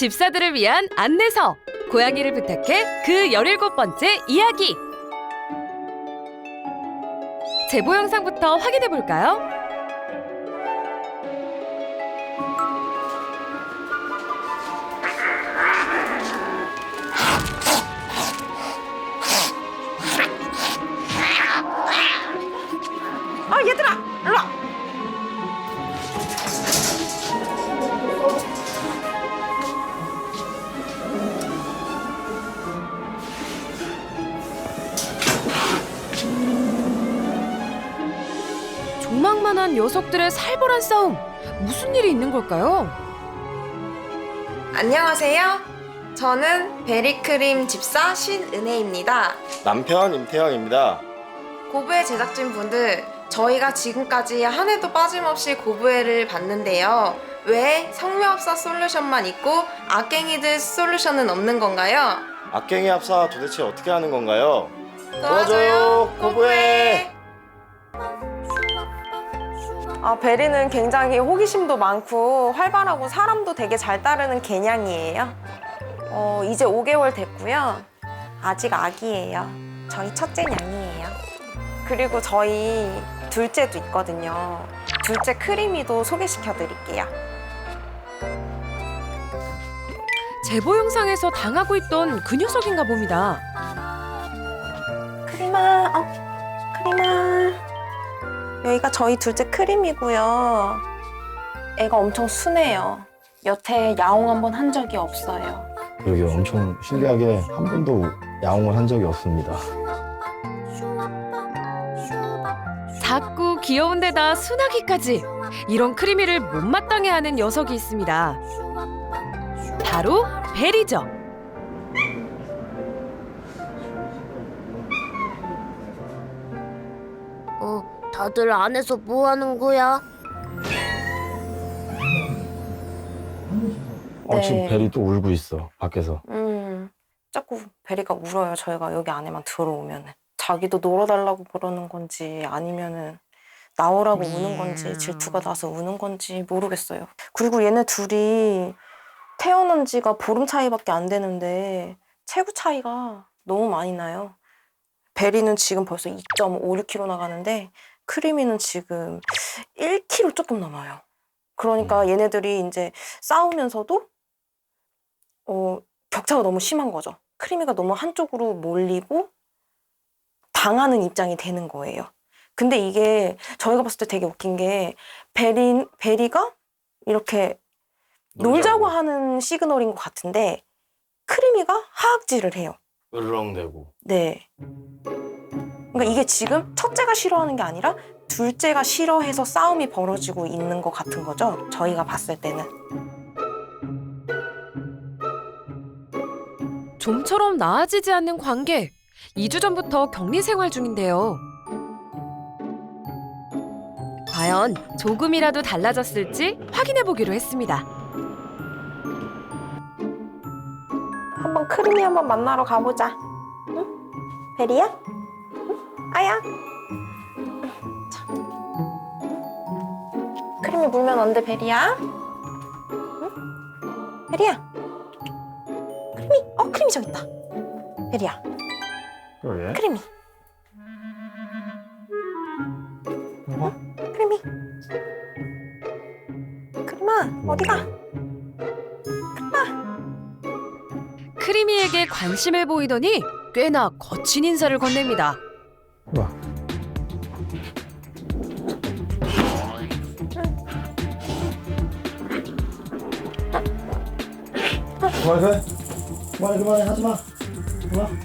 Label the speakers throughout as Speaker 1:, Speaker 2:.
Speaker 1: 집사들을 위한 안내서 고양이를 부탁해 그 17번째 이야기 제보 영상부터 확인해 볼까요? 녀석들의 살벌한 싸움 무슨 일이 있는 걸까요?
Speaker 2: 안녕하세요. 저는 베리크림 집사 신은혜입니다.
Speaker 3: 남편 임태형입니다.
Speaker 2: 고부회 제작진 분들, 저희가 지금까지 한 해도 빠짐없이 고부회를 봤는데요. 왜 성묘합사 솔루션만 있고 악갱이들 솔루션은 없는 건가요?
Speaker 3: 악갱이 합사 도대체 어떻게 하는 건가요?
Speaker 2: 도와줘요,
Speaker 3: 고부회.
Speaker 2: 아, 베리는 굉장히 호기심도 많고 활발하고 사람도 되게 잘 따르는 개냥이에요. 어, 이제 5개월 됐고요. 아직 아기예요. 저희 첫째 냥이에요. 그리고 저희 둘째도 있거든요. 둘째 크리미도 소개시켜 드릴게요.
Speaker 1: 제보 영상에서 당하고 있던 그 녀석인가 봅니다.
Speaker 2: 크리마, 어. 여기가 저희 둘째 크림이고요. 애가 엄청 순해요. 여태 야옹 한 번 한 적이 없어요.
Speaker 4: 여기 엄청 신기하게 한 번도 야옹을 한 적이 없습니다.
Speaker 1: 작고 귀여운 데다 순하기까지 이런 크리미를 못마땅해 하는 녀석이 있습니다. 바로 베리죠.
Speaker 5: 어, 다들 안에서 뭐 하는 거야?
Speaker 4: 어, 지금
Speaker 2: 네.
Speaker 4: 벨이 또 울고 있어, 밖에서.
Speaker 2: 음, 자꾸 베리가 울어요. 저희가 여기 안에만 들어오면. 자기도 놀아달라고 그러는 건지 아니면은 나오라고 우는 건지 질투가 나서 우는 건지 모르겠어요. 그리고 얘네 둘이 태어난 지가 보름 차이밖에 안 되는데 체구 차이가 너무 많이 나요. 베리는 지금 벌써 2.56kg 나가는데 크리미는 지금 1kg 조금 넘어요. 그러니까 얘네들이 이제 싸우면서도 어, 격차가 너무 심한 거죠. 크리미가 너무 한쪽으로 몰리고 당하는 입장이 되는 거예요. 근데 이게 저희가 봤을 때 되게 웃긴 게 베리, 베리가 이렇게 놀자고 하는 시그널인 것 같은데 크리미가 하악질을 해요.
Speaker 4: 으르렁대고.
Speaker 2: 네. 그러니까 이게 지금 첫째가 싫어하는 게 아니라 둘째가 싫어해서 싸움이 벌어지고 있는 것 같은 거죠. 저희가 봤을 때는.
Speaker 1: 좀처럼 나아지지 않는 관계. 2주 전부터 격리 생활 중인데요. 과연 조금이라도 달라졌을지 확인해 보기로 했습니다.
Speaker 2: 한번 크리미 한번 만나러 가보자. 응? 베리야? 응? 아야? 자. 크리미 물면 안 돼, 베리야. 응? 베리야. 크리미. 어, 크리미 저기 있다. 베리야,
Speaker 4: 그러게.
Speaker 2: 크리미.
Speaker 4: 어?
Speaker 2: 크리미. 크리마, 어디가?
Speaker 1: 크리미에게 관심을 보이더니 꽤나 거친 인사를 건넵니다.
Speaker 4: 와. 그만해. 그만해, 그만해, 하지 마. 그만.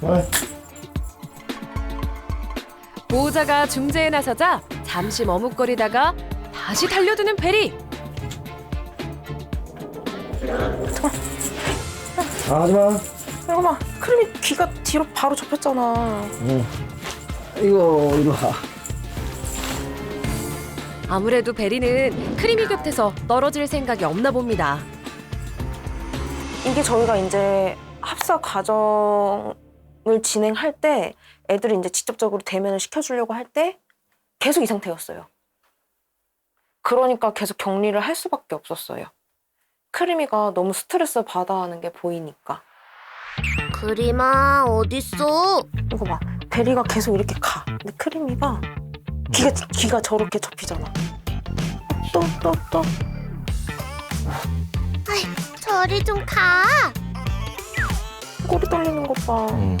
Speaker 4: 그만해.
Speaker 1: 보호자가 중재에 나서자 잠시 머뭇거리다가 다시 달려드는 베리.
Speaker 4: 아, 하지 마.
Speaker 2: 이거 봐. 크리미 귀가 뒤로 바로 접혔잖아.
Speaker 4: 응. 이거, 이리 와.
Speaker 1: 아무래도 베리는 크리미 곁에서 떨어질 생각이 없나 봅니다.
Speaker 2: 이게 저희가 이제 합사 과정을 진행할 때 애들이 이제 직접적으로 대면을 시켜주려고 할 때 계속 이 상태였어요. 그러니까 계속 격리를 할 수밖에 없었어요. 크리미가 너무 스트레스 받아 하는 게 보이니까.
Speaker 5: 크림아 어딨어?
Speaker 2: 이거 봐. 베리가 계속 이렇게 가. 근데 크리미가 귀가, 귀가 저렇게 접히잖아. 또, 또, 또.
Speaker 5: 저리 좀 가.
Speaker 2: 꼬리 떨리는 것 봐.
Speaker 3: 음.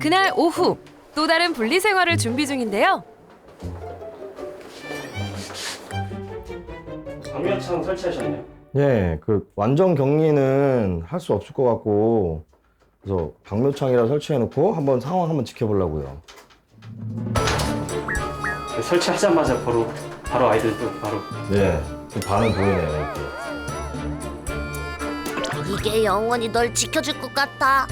Speaker 1: 그날 오후 또 다른 분리 생활을 준비 중인데요.
Speaker 6: 방열창 설치하셨네요.
Speaker 3: 예, 그 완전 격리는 할 수 없을 것 같고 그래서 방묘창이라 설치해놓고 한번 상황 한번 지켜보려고요.
Speaker 6: 네, 설치하자마자 바로 바로 아이들도 바로
Speaker 3: 예, 좀 반응 보이네요. 이렇게.
Speaker 5: 이게 영원히 널 지켜줄 것 같아.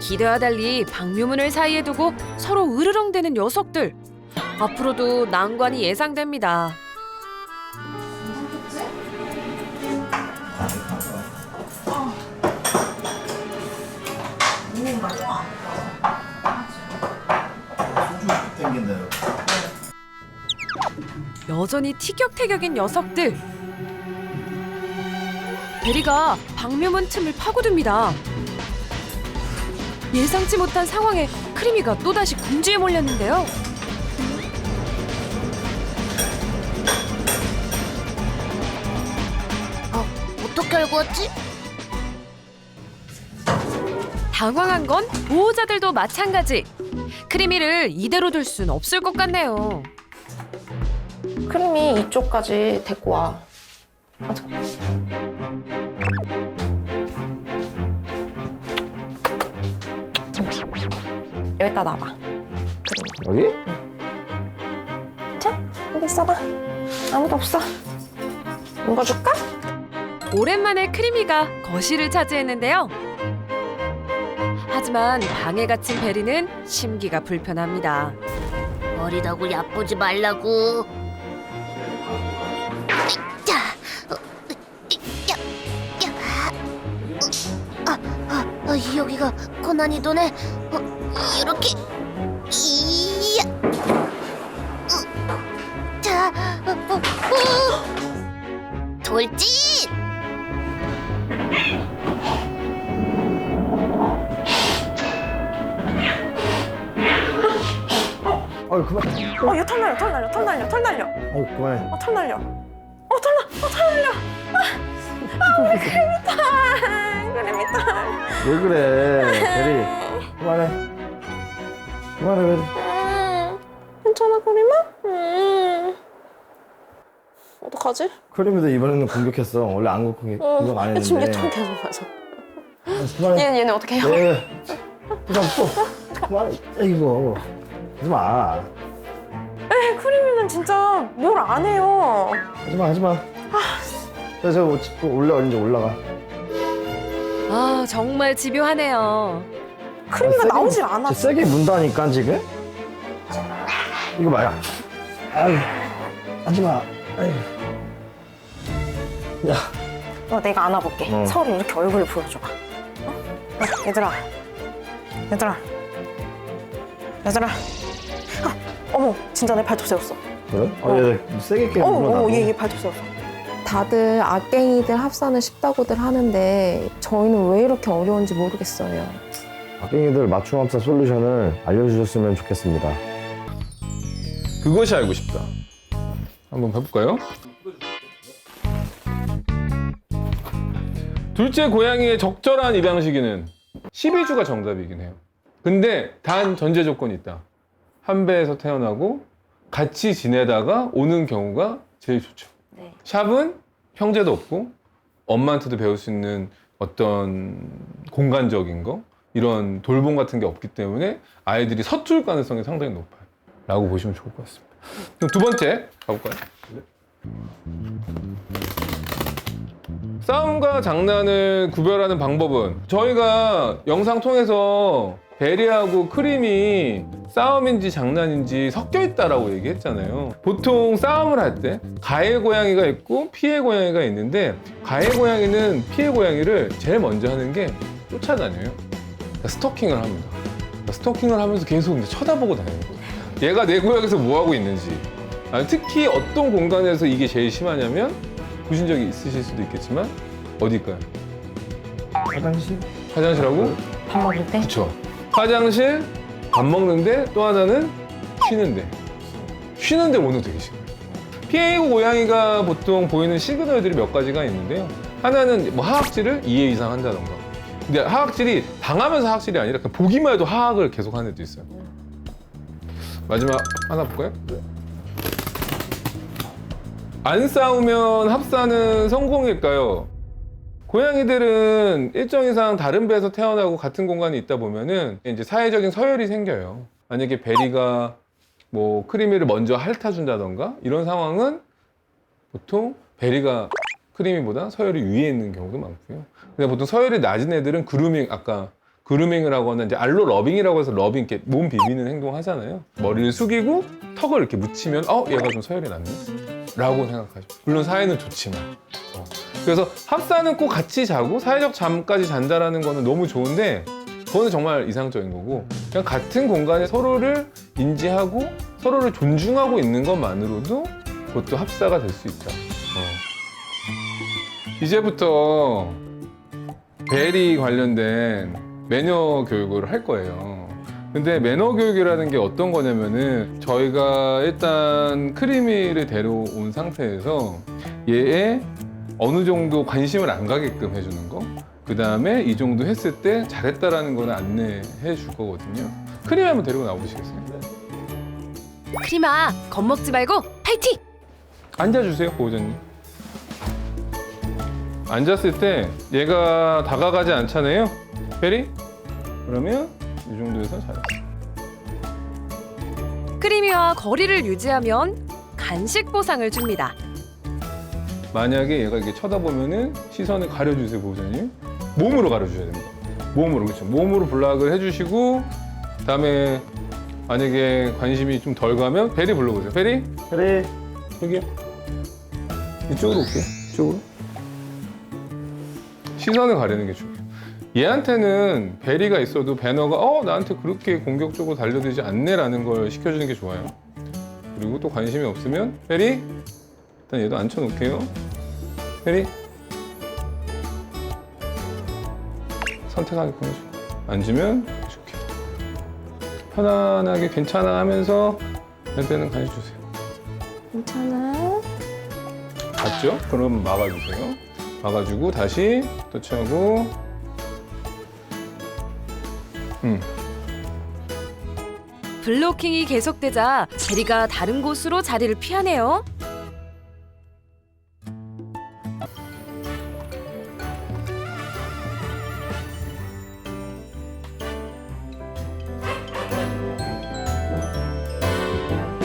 Speaker 1: 기대와 달리 방묘문을 사이에 두고 서로 으르렁대는 녀석들. 앞으로도 난관이 예상됩니다. 여전히 티격태격인 녀석들. 베리가 방묘문 틈을 파고듭니다. 예상치 못한 상황에 크리미가 또다시 궁지에 몰렸는데요.
Speaker 5: 어떻게 알고 왔지?
Speaker 1: 당황한 건 보호자들도 마찬가지. 크리미를 이대로 둘 순 없을 것 같네요.
Speaker 2: 크림이 이쪽까지 데리고 와. 맞아. 여기다 놔봐.
Speaker 3: 여기?
Speaker 2: 자, 여기 있어봐. 아무도 없어. 이거 줄까?
Speaker 1: 오랜만에 크리미가 거실을 차지했는데요. 하지만 방에 갇힌 베리는 심기가 불편합니다.
Speaker 5: 어리다고 야쁘지 말라고. 자, 어, 야, 야. 아, 아, 아, 여기가 고난이도네. 어, 이렇게. 이야. 어, 자. 돌진.
Speaker 3: 아유 그만.
Speaker 2: 어, 얘 털 날려, 털 날려, 털 날려, 털 날려.
Speaker 3: 아유 그만해.
Speaker 2: 어, 털 날려. 어, 털 나, 어, 털 날려. 아, 아, 털. 크림이 털.
Speaker 3: 왜 그래, 베리? 그만해. 그만해, 베리.
Speaker 2: 음, 괜찮아, 크림아? 음. 어떡하지?
Speaker 3: 크림이도 이번에는 공격했어. 원래 안 공격, 공격 안 했는데.
Speaker 2: 지금 얘털 계속 맞아.
Speaker 3: 그만해.
Speaker 2: 얘는, 얘는 어떻게 해요?
Speaker 3: 예. 그만 또. 그만해. 이거. 하지 마.
Speaker 2: 에, 크림이는 진짜 뭘 안 해요.
Speaker 3: 하지 마, 하지 마. 저, 저, 저 올라, 이제 올라가.
Speaker 1: 아 정말 집요하네요.
Speaker 2: 크림이가
Speaker 3: 아, 세게
Speaker 2: 나오질
Speaker 3: 문-
Speaker 2: 않아.
Speaker 3: 저 세게 문다니까, 지금? 이거 봐요. 아유. 하지 마. 아유. 야.
Speaker 2: 어, 내가 안아볼게.
Speaker 3: 어.
Speaker 2: 서로 이렇게 얼굴을 보여줘봐. 어? 어, 얘들아. 얘들아. 얘들아. 아, 어머, 진짜 내 발톱 세웠어.
Speaker 3: 그래? 어, 얘 세게 깨
Speaker 2: 어머, 어머. 얘, 얘 발톱 세웠어.
Speaker 7: 다들 악갱이들 합산을 쉽다고들 하는데 저희는 왜 이렇게 어려운지 모르겠어요.
Speaker 3: 박갱이들 맞춤 합사 솔루션을 알려주셨으면 좋겠습니다.
Speaker 8: 그것이 알고 싶다. 한번 해볼까요? 둘째 고양이의 적절한 입양 시기는 12주가 정답이긴 해요. 근데 단 전제 조건이 있다. 한 배에서 태어나고 같이 지내다가 오는 경우가 제일 좋죠.
Speaker 2: 네.
Speaker 8: 샵은 형제도 없고 엄마한테도 배울 수 있는 어떤 공간적인 거 이런 돌봄 같은 게 없기 때문에 아이들이 서툴 가능성이 상당히 높아요. 라고 보시면 좋을 것 같습니다. 그럼 두 번째 가볼까요? 싸움과 장난을 구별하는 방법은 저희가 영상 통해서 베리하고 크림이 싸움인지 장난인지 섞여 있다라고 얘기했잖아요. 보통 싸움을 할 때 가해 고양이가 있고 피해 고양이가 있는데 가해 고양이는 피해 고양이를 제일 먼저 하는 게 쫓아다녀요. 그러니까 스토킹을 합니다. 그러니까 스토킹을 하면서 계속 이제 쳐다보고 다녀요. 얘가 내 구역에서 뭐 하고 있는지 아, 특히 어떤 공간에서 이게 제일 심하냐면 보신 적이 있으실 수도 있겠지만 어딜까요?
Speaker 3: 화장실?
Speaker 8: 화장실하고
Speaker 2: 밥 먹을 때
Speaker 8: 그쵸. 화장실, 밥 먹는데 또 하나는 쉬는데. 쉬는데 오는 되게 심해요. 피해이고 고양이가 보통 보이는 시그널들이 몇 가지가 있는데요. 하나는 뭐 하악질을 2회 이상 한다던가. 근데 하악질이 당하면서 하악질이 아니라 그냥 보기만 해도 하악을 계속 하는 애도 있어요. 마지막 하나 볼까요? 안 싸우면 합사는 성공일까요? 고양이들은 일정 이상 다른 배에서 태어나고 같은 공간에 있다 보면은 이제 사회적인 서열이 생겨요. 만약에 베리가 뭐 크리미를 먼저 핥아준다던가 이런 상황은 보통 베리가 크리미보다 서열이 위에 있는 경우도 많고요. 근데 보통 서열이 낮은 애들은 그루밍 아까 그루밍을 하거나 이제 알로 러빙이라고 해서 러빙 이렇게 몸 비비는 행동 하잖아요. 머리를 숙이고 턱을 이렇게 묻히면 어 얘가 좀 서열이 낮네 라고 생각하죠. 물론 사이는 좋지만. 어. 그래서 합사는 꼭 같이 자고 사회적 잠까지 잔다라는 거는 너무 좋은데 그거는 정말 이상적인 거고 그냥 같은 공간에 서로를 인지하고 서로를 존중하고 있는 것만으로도 그것도 합사가 될 수 있다. 어. 이제부터 벨이 관련된 매너 교육을 할 거예요. 근데 매너 교육이라는 게 어떤 거냐면은 저희가 일단 크리미를 데려온 상태에서 얘의 어느 정도 관심을 안 가게끔 해주는 거. 그 다음에 이 정도 했을 때 잘했다라는 거는 안내해 줄 거거든요. 크리미 한번 데리고 나오시겠어요?
Speaker 1: 크리마 겁먹지 말고 파이팅!
Speaker 8: 앉아주세요, 보호자님. 앉았을 때 얘가 다가가지 않잖아요. 베리? 그러면 이 정도에서 잘했어.
Speaker 1: 크리미와 거리를 유지하면 간식 보상을 줍니다.
Speaker 8: 만약에 얘가 이렇게 쳐다보면은 시선을 가려주세요, 보호자님. 몸으로 가려주셔야 됩니다. 몸으로, 그렇죠. 몸으로 블락을 해주시고, 그다음에 만약에 관심이 좀 덜 가면 베리 불러보세요. 베리?
Speaker 3: 그래.
Speaker 8: 여기요. 이쪽으로 올게요. 이쪽으로. 시선을 가리는 게 중요해요. 얘한테는 베리가 있어도 배너가 어 나한테 그렇게 공격적으로 달려들지 않네라는 걸 시켜주는 게 좋아요. 그리고 또 관심이 없으면 베리 일단 얘도 앉혀놓을게요. 베리 선택하게끔 해줘. 앉으면 좋게 편안하게 괜찮아 하면서 얘한테는 관심 주세요.
Speaker 7: 괜찮아.
Speaker 8: 봤죠? 그럼 막아주세요. 막아주고 다시 터치하고 음.
Speaker 1: 블로킹이 계속되자 제리가 다른 곳으로 자리를 피하네요.